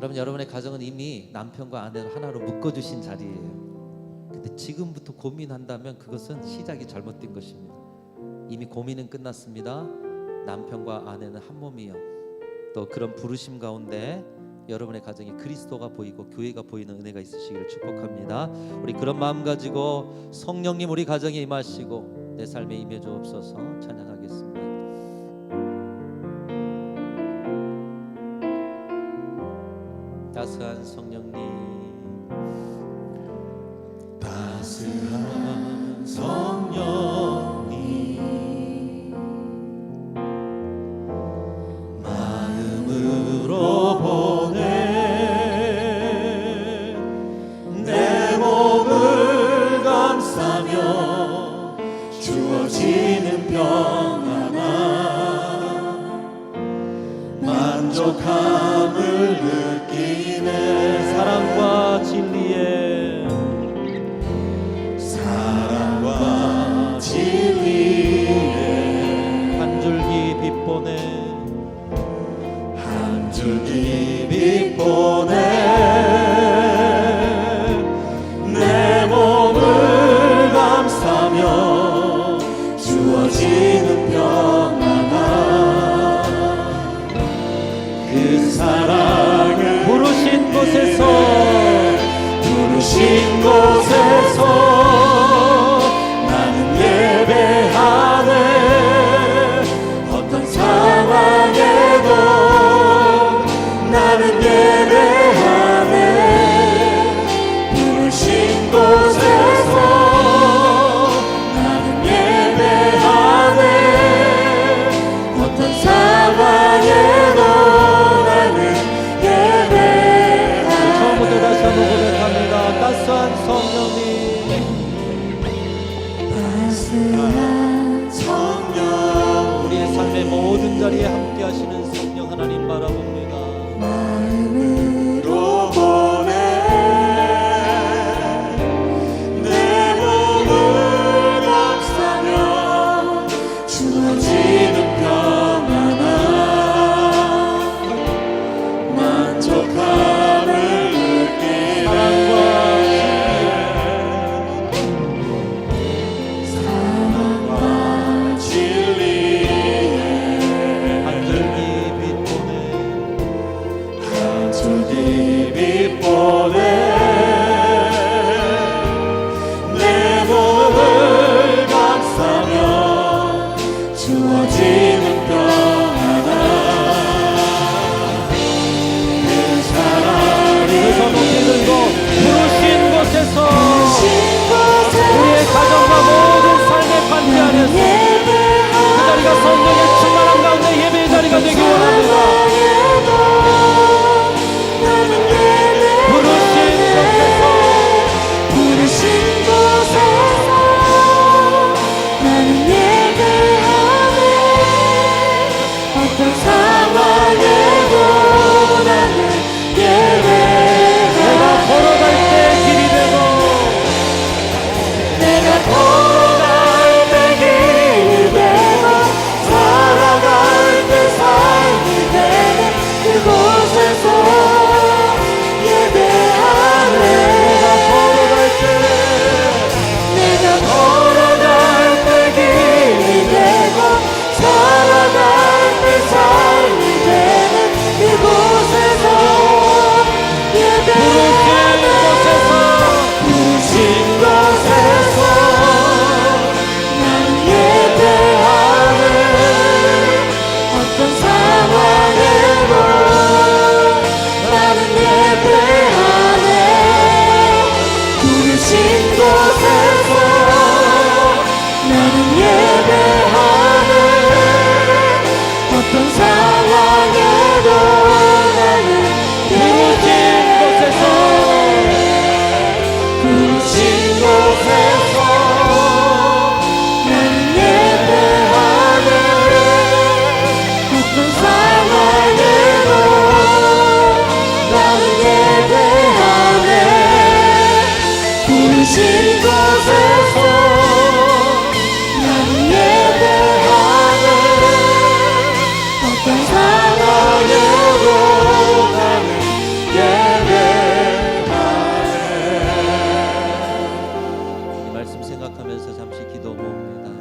여러분 여러분의 가정은 이미 남편과 아내를 하나로 묶어주신 자리예요. 근데 지금부터 고민한다면 그것은 시작이 잘못된 것입니다. 이미 고민은 끝났습니다. 남편과 아내는 한 몸이요. 또 그런 부르심 가운데 여러분의 가정에 그리스도가 보이고 교회가 보이는 은혜가 있으시기를 축복합니다. 우리 그런 마음 가지고 성령님 우리 가정에 임하시고 내 삶에 임해 주옵소서 찬양. 따스한 성령님. 따스 만족함을 느끼네. 사랑과 Yeah. Oh. 진실과